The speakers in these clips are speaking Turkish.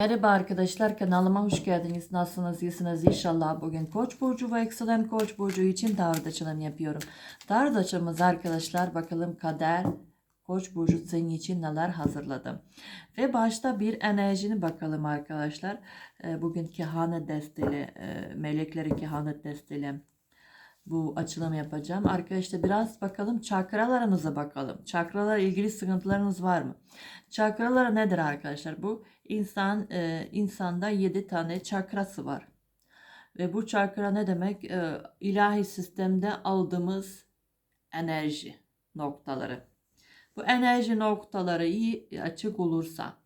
Merhaba arkadaşlar kanalıma hoş geldiniz. Nasılsınız? İyisiniz inşallah. Bugün Koç burcu ve yükselen Koç burcu için tarot açılım yapıyorum. Tarot açılımız arkadaşlar bakalım kader Koç burcu senin için neler hazırladım. Ve başta bir enerjini bakalım arkadaşlar. Ee, Bugün kehanet desteğiyle, e, meleklerin kehanet desteğiyle bu açılım yapacağım. Arkadaşlar biraz bakalım çakralarınıza bakalım. Çakralarla ilgili sıkıntılarınız var mı? Çakralar nedir arkadaşlar? Bu insan e, insanda 7 tane çakrası var. Ve bu çakra ne demek? E, ilahi sistemde aldığımız enerji noktaları. Bu enerji noktaları iyi açık olursa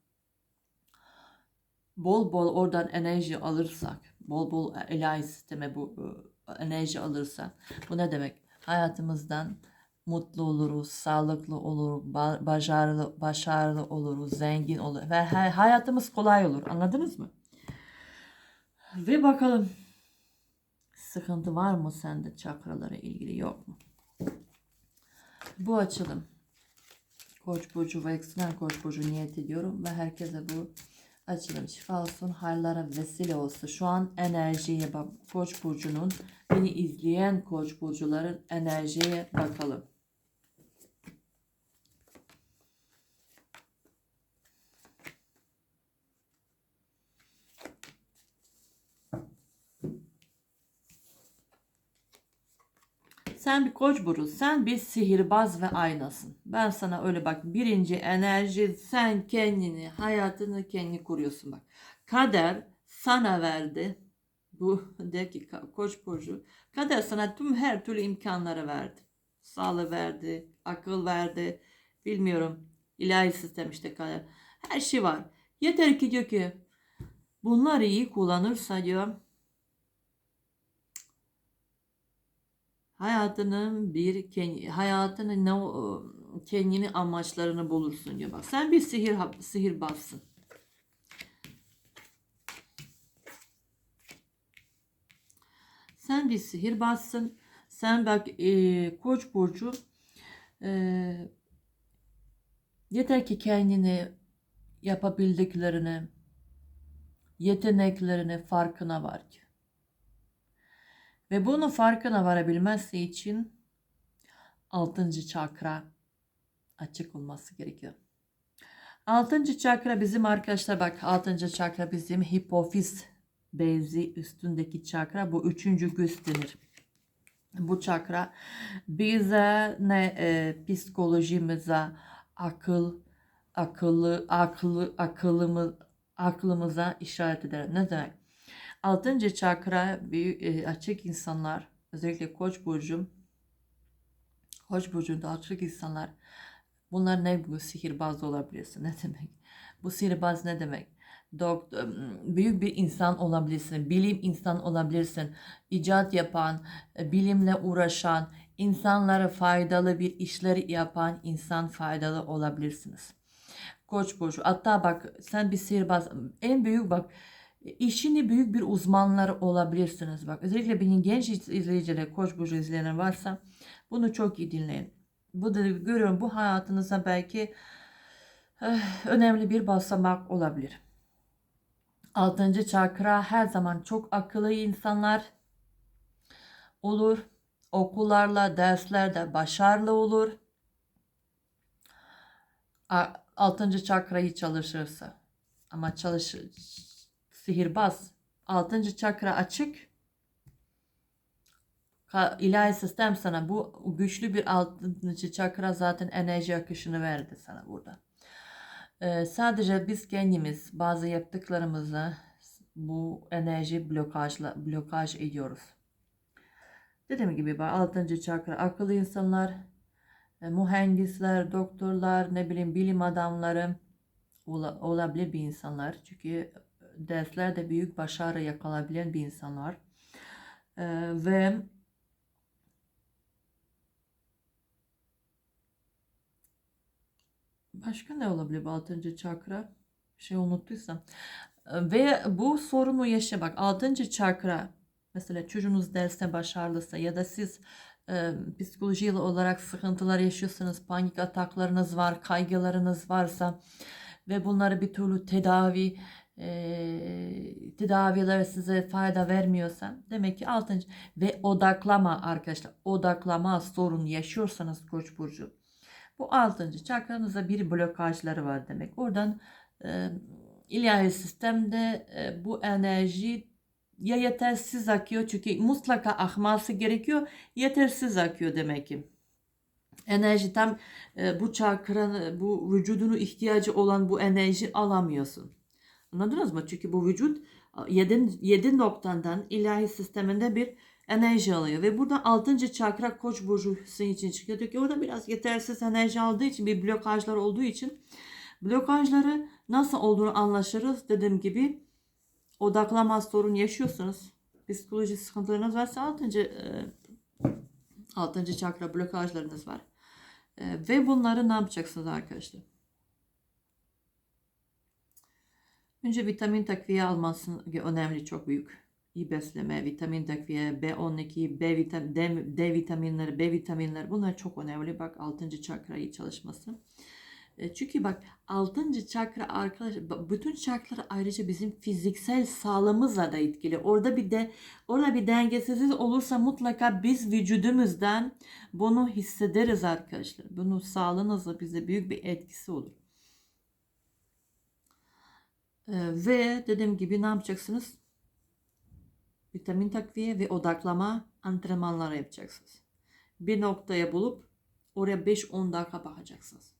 bol bol oradan enerji alırsak, bol bol ilahi sisteme bu e, enerji alırsa bu ne demek? Hayatımızdan mutlu oluruz, sağlıklı olur, ba- başarılı başarılı oluruz, zengin olur ve hay- hayatımız kolay olur. Anladınız mı? Ve bakalım sıkıntı var mı sende çakralara ilgili yok mu? Bu açılım Koç burcu ve yükselen Koç burcu niyet ediyorum ve herkese bu açılım şifa olsun, hayırlara vesile olsun. Şu an enerjiye bak Koç burcunun beni izleyen Koç burcuların enerjiye bakalım. Sen bir koç burcu, sen bir sihirbaz ve aynasın. Ben sana öyle bak birinci enerji sen kendini, hayatını kendi kuruyorsun bak. Kader sana verdi. Bu de ki koç burcu. Kader sana tüm her türlü imkanları verdi. Sağlığı verdi, akıl verdi. Bilmiyorum. ilahi sistem işte kader. Her şey var. Yeter ki diyor ki bunları iyi kullanırsa diyor hayatının bir hayatının ne kendini amaçlarını bulursun diyor bak. Sen bir sihir sihirbazsın. Sen bir sihirbazsın. Sen bak e, Koç burcu e, yeter ki kendini yapabildiklerini yeteneklerini farkına var diyor. Ve bunun farkına varabilmesi için altıncı çakra açık olması gerekiyor. Altıncı çakra bizim arkadaşlar bak altıncı çakra bizim hipofiz bezi üstündeki çakra bu üçüncü göz denir. Bu çakra bize ne e, psikolojimize akıl akıllı akıllı akıllımız aklımıza işaret eder. Ne demek? Altıncı çakra büyük, e, açık insanlar özellikle koç burcu koç burcunda açık insanlar bunlar ne bu sihirbaz olabilirsin ne demek? Bu sihirbaz ne demek? Doktor, büyük bir insan olabilirsin bilim insan olabilirsin icat yapan e, bilimle uğraşan insanlara faydalı bir işleri yapan insan faydalı olabilirsiniz. Koç burcu hatta bak sen bir sihirbaz en büyük bak işini büyük bir uzmanlar olabilirsiniz. Bak özellikle benim genç izleyiciler, koç burcu izleyenler varsa bunu çok iyi dinleyin. Bu da görüyorum bu hayatınıza belki eh, önemli bir basamak olabilir. Altıncı çakra her zaman çok akıllı insanlar olur. Okullarla, derslerde başarılı olur. Altıncı çakrayı çalışırsa. Ama çalış sihirbaz. Altıncı çakra açık. İlahi sistem sana bu güçlü bir altıncı çakra zaten enerji akışını verdi sana burada. Ee, sadece biz kendimiz bazı yaptıklarımızı bu enerji blokajla blokaj ediyoruz. Dediğim gibi bak altıncı çakra akıllı insanlar, e, mühendisler, doktorlar, ne bileyim bilim adamları ola- olabilir bir insanlar. Çünkü derslerde büyük başarı yakalayabilen bir insan var. Ee, ve başka ne olabilir altıncı çakra? Şey unuttuysam. Ee, Ve bu sorunu yaşa bak altıncı çakra mesela çocuğunuz derste başarılısa ya da siz e, psikolojik olarak sıkıntılar yaşıyorsanız panik ataklarınız var kaygılarınız varsa ve bunları bir türlü tedavi e, tedaviler size fayda vermiyorsa demek ki 6. ve odaklama arkadaşlar odaklama sorun yaşıyorsanız koç burcu bu 6. çakranızda bir blokajları var demek. Oradan e, ilahi sistemde e, bu enerji ya yetersiz akıyor çünkü mutlaka akması gerekiyor yetersiz akıyor demek ki enerji tam e, bu çakra bu vücudunu ihtiyacı olan bu enerji alamıyorsun. Anladınız mı? Çünkü bu vücut 7, 7 noktadan ilahi sisteminde bir enerji alıyor. Ve burada 6. çakra koç burcu için çıkıyor. Diyor ki orada biraz yetersiz enerji aldığı için bir blokajlar olduğu için blokajları nasıl olduğunu anlaşırız. Dediğim gibi odaklama sorun yaşıyorsanız psikolojik sıkıntılarınız varsa 6. 6. çakra blokajlarınız var. E, ve bunları ne yapacaksınız arkadaşlar? Önce vitamin takviye alması önemli, çok büyük. İyi besleme, vitamin takviye, B12, B, vitam D, D vitaminleri, B vitaminleri bunlar çok önemli. Bak 6. çakrayı çalışması. E, Çünkü bak 6. çakra arkadaş bütün çakralar ayrıca bizim fiziksel sağlığımızla da etkili. Orada bir de orada bir dengesizlik olursa mutlaka biz vücudumuzdan bunu hissederiz arkadaşlar. Bunun sağlığınızla bize büyük bir etkisi olur. Ee, ve dediğim gibi ne yapacaksınız? Vitamin takviye ve odaklama antrenmanları yapacaksınız. Bir noktaya bulup oraya 5-10 dakika bakacaksınız.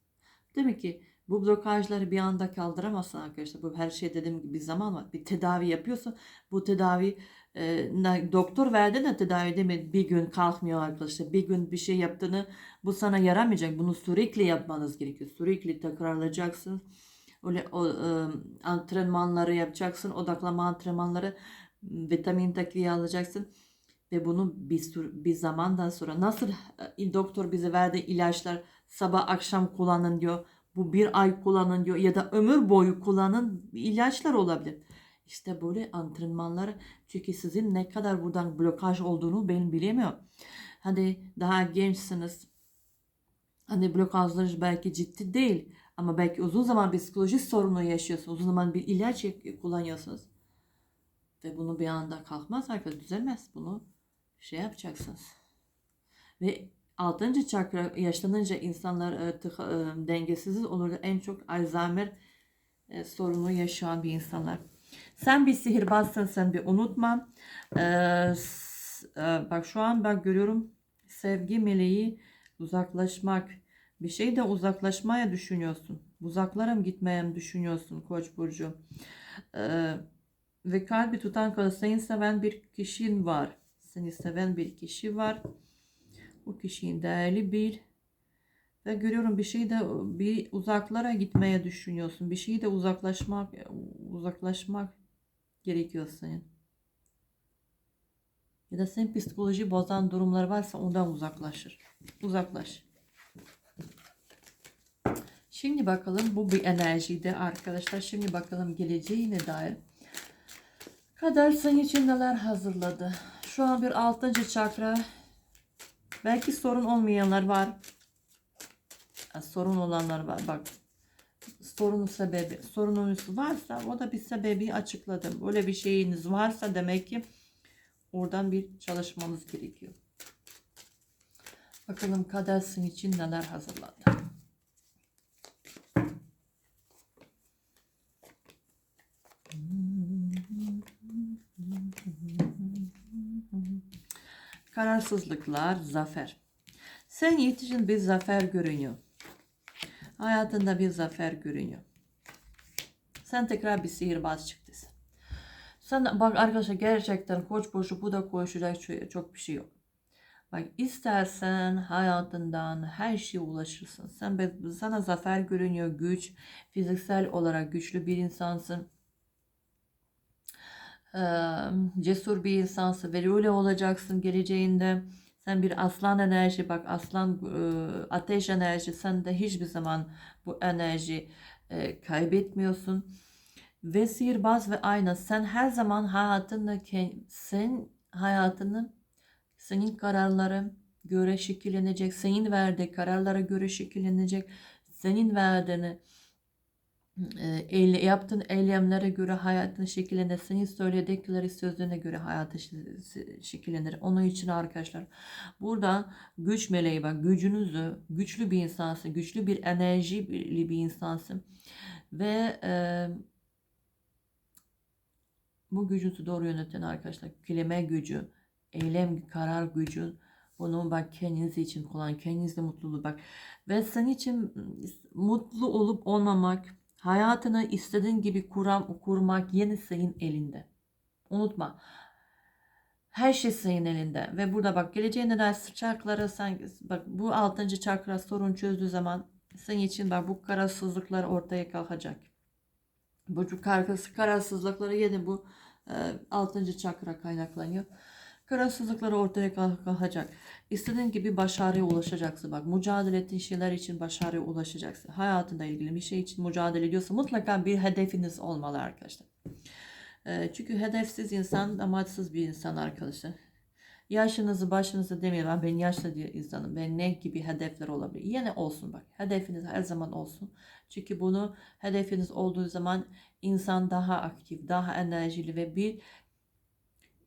Demek ki bu blokajları bir anda kaldıramazsın arkadaşlar. Bu her şey dediğim gibi bir zaman var. Bir tedavi yapıyorsa bu tedavi e, doktor verdi de tedavi demedi. Bir gün kalkmıyor arkadaşlar. Bir gün bir şey yaptığını bu sana yaramayacak. Bunu sürekli yapmanız gerekiyor. Sürekli tekrarlayacaksınız öyle o, e, antrenmanları yapacaksın, odaklama antrenmanları, vitamin takviye alacaksın ve bunu bir sürü, bir zamandan sonra nasıl e, doktor bize verdi ilaçlar sabah akşam kullanın diyor. Bu bir ay kullanın diyor ya da ömür boyu kullanın ilaçlar olabilir. İşte böyle antrenmanlar çünkü sizin ne kadar buradan blokaj olduğunu ben bilemiyorum. Hani daha gençsiniz. Hani blokajlar belki ciddi değil. Ama belki uzun zaman bir psikolojik sorunu yaşıyorsunuz. Uzun zaman bir ilaç kullanıyorsunuz. Ve bunu bir anda kalkmaz arkadaşlar düzelmez. Bunu şey yapacaksınız. Ve altıncı çakra yaşlanınca insanlar e, tıka, e, dengesiz olur. En çok Alzheimer e, sorunu yaşayan bir insanlar. Sen bir sihirbazsın sen bir unutma. E, s, e, bak şu an ben görüyorum sevgi meleği uzaklaşmak bir şeyde uzaklaşmaya düşünüyorsun. Uzaklara mı gitmeye mi düşünüyorsun Koç burcu? Ee, ve kalbi tutan kadar seni seven bir kişin var. Seni seven bir kişi var. Bu kişinin değerli bir ve görüyorum bir şeyde bir uzaklara gitmeye düşünüyorsun. Bir şeyde uzaklaşmak uzaklaşmak gerekiyor senin. Ya da senin psikoloji bozan durumlar varsa ondan uzaklaşır. Uzaklaş. Şimdi bakalım bu bir enerjiydi arkadaşlar. Şimdi bakalım geleceğine dair. Kader senin için neler hazırladı. Şu an bir altıncı çakra. Belki sorun olmayanlar var. Sorun olanlar var. Bak sorunun sebebi, sorununuz varsa o da bir sebebi açıkladım. Öyle bir şeyiniz varsa demek ki oradan bir çalışmanız gerekiyor. Bakalım kader sizin için neler hazırladı. Kararsızlıklar, zafer. Sen için bir zafer görünüyor. Hayatında bir zafer görünüyor. Sen tekrar bir sihirbaz çıktın. Sen bak arkadaşlar gerçekten koç burcu bu da koşacak çok bir şey yok. Bak istersen hayatından her şeye ulaşırsın. Sen sana zafer görünüyor, güç, fiziksel olarak güçlü bir insansın cesur bir insansın ve öyle olacaksın geleceğinde. Sen bir aslan enerji bak aslan ateş enerji sen de hiçbir zaman bu enerji kaybetmiyorsun. Ve sihirbaz ve ayna sen her zaman hayatında sen hayatını senin kararları göre şekillenecek. Senin verdiği kararlara göre şekillenecek. Senin verdiğini yaptığın eylemlere göre hayatın şekillenir. Senin söyledikleri sözlerine göre hayatın şi- şekillenir. Onun için arkadaşlar burada güç meleği bak gücünüzü güçlü bir insansın. Güçlü bir enerjili bir insansın. Ve e, bu gücünüzü doğru yöneten arkadaşlar kelime gücü, eylem, karar gücü bunu bak kendiniz için kullan, kendinizde mutluluğu bak. Ve senin için mutlu olup olmamak, hayatını istediğin gibi kuram, kurmak yine senin elinde. Unutma. Her şey senin elinde. Ve burada bak geleceğine dair çakraları sen bak bu altıncı çakra sorun çözdüğü zaman senin için bak bu kararsızlıklar ortaya kalkacak. Bu kararsız, kararsızlıkları yine bu e, altıncı çakra kaynaklanıyor. Kararsızlıkları ortaya kalk- kalkacak. İstediğin gibi başarıya ulaşacaksın. Bak mücadele ettiğin şeyler için başarıya ulaşacaksın. Hayatında ilgili bir şey için mücadele ediyorsa mutlaka bir hedefiniz olmalı arkadaşlar. E, çünkü hedefsiz insan amaçsız bir insan arkadaşlar. Yaşınızı başınızı demeyin ben yaşlı diye insanım. Ben ne gibi hedefler olabilir? Yine olsun bak. Hedefiniz her zaman olsun. Çünkü bunu hedefiniz olduğu zaman insan daha aktif, daha enerjili ve bir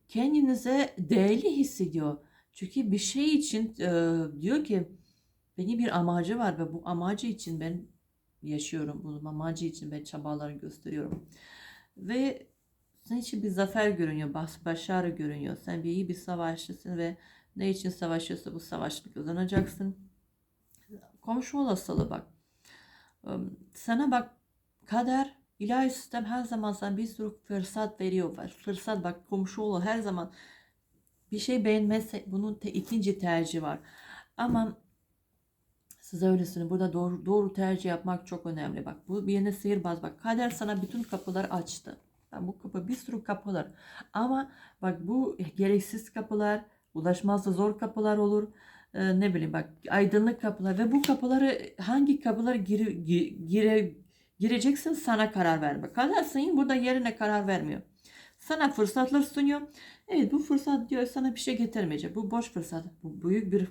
kendinize değerli hissediyor. Çünkü bir şey için e, diyor ki benim bir amacı var ve bu amacı için ben yaşıyorum. Bu amacı için ben çabalar gösteriyorum. Ve senin için bir zafer görünüyor, bas- başarı görünüyor. Sen bir iyi bir savaşçısın ve ne için savaşıyorsa bu savaşı kazanacaksın. Komşu olasılığı bak. Sana bak kader, ilahi sistem her zaman sana bir sürü fırsat veriyor. Fırsat bak komşu ol her zaman bir şey beğenmezse bunun te, ikinci tercihi var. Ama size öyle söyleyeyim. Burada doğru, doğru tercih yapmak çok önemli. Bak bu bir yine sihirbaz. Bak kader sana bütün kapılar açtı. Bak, bu kapı bir sürü kapılar. Ama bak bu gereksiz kapılar, ulaşmazsa zor kapılar olur. Ee, ne bileyim bak aydınlık kapılar ve bu kapıları hangi kapılara gire, gi- gire, gireceksin sana karar ver. Bak kader senin burada yerine karar vermiyor. Sana fırsatlar sunuyor. Evet bu fırsat diyor sana bir şey getirmeyecek. Bu boş fırsat. Bu büyük bir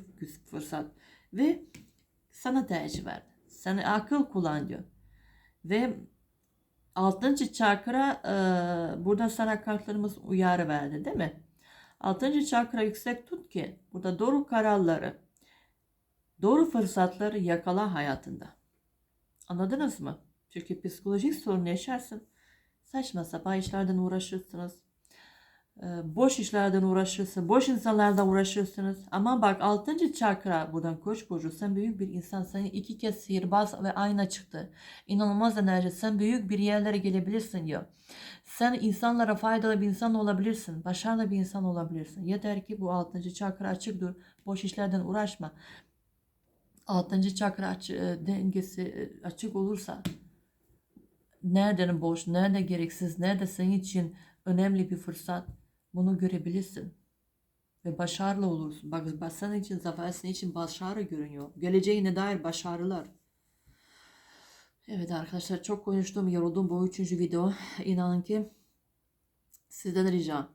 fırsat. Ve sana tercih verdi. Sana akıl kullan diyor. Ve altıncı çakra e, burada sana kartlarımız uyarı verdi değil mi? Altıncı çakra yüksek tut ki burada doğru kararları, doğru fırsatları yakala hayatında. Anladınız mı? Çünkü psikolojik sorun yaşarsın. Saçma sapan işlerden uğraşırsınız. Ee, boş işlerden uğraşırsın. Boş insanlarla uğraşırsınız. Ama bak 6. çakra buradan koç burcu. Sen büyük bir insan. Senin iki kez sihirbaz ve ayna çıktı. İnanılmaz enerji. Sen büyük bir yerlere gelebilirsin diyor. Sen insanlara faydalı bir insan olabilirsin. Başarılı bir insan olabilirsin. Yeter ki bu 6. çakra açık dur. Boş işlerden uğraşma. 6. çakra aç- e, dengesi e, açık olursa nereden boş, nerede gereksiz, nerede senin için önemli bir fırsat bunu görebilirsin. Ve başarılı olursun. Bak senin için zafer, senin için başarı görünüyor. Geleceğine dair başarılar. Evet arkadaşlar çok konuştum, yoruldum. Bu üçüncü video. İnanın ki sizden ricam.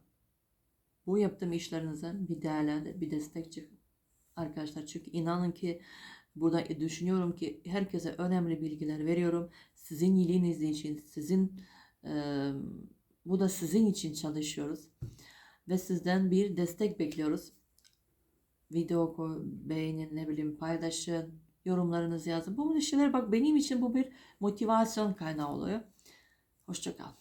Bu yaptığım işlerinize bir değerlendir, bir destek çıkın. Arkadaşlar çünkü inanın ki burada düşünüyorum ki herkese önemli bilgiler veriyorum. Sizin iyiliğiniz için, sizin eee bu da sizin için çalışıyoruz. Ve sizden bir destek bekliyoruz. Video beğenin, ne bileyim paylaşın, yorumlarınızı yazın. Bu şeyler bak benim için bu bir motivasyon kaynağı oluyor. Hoşçakal.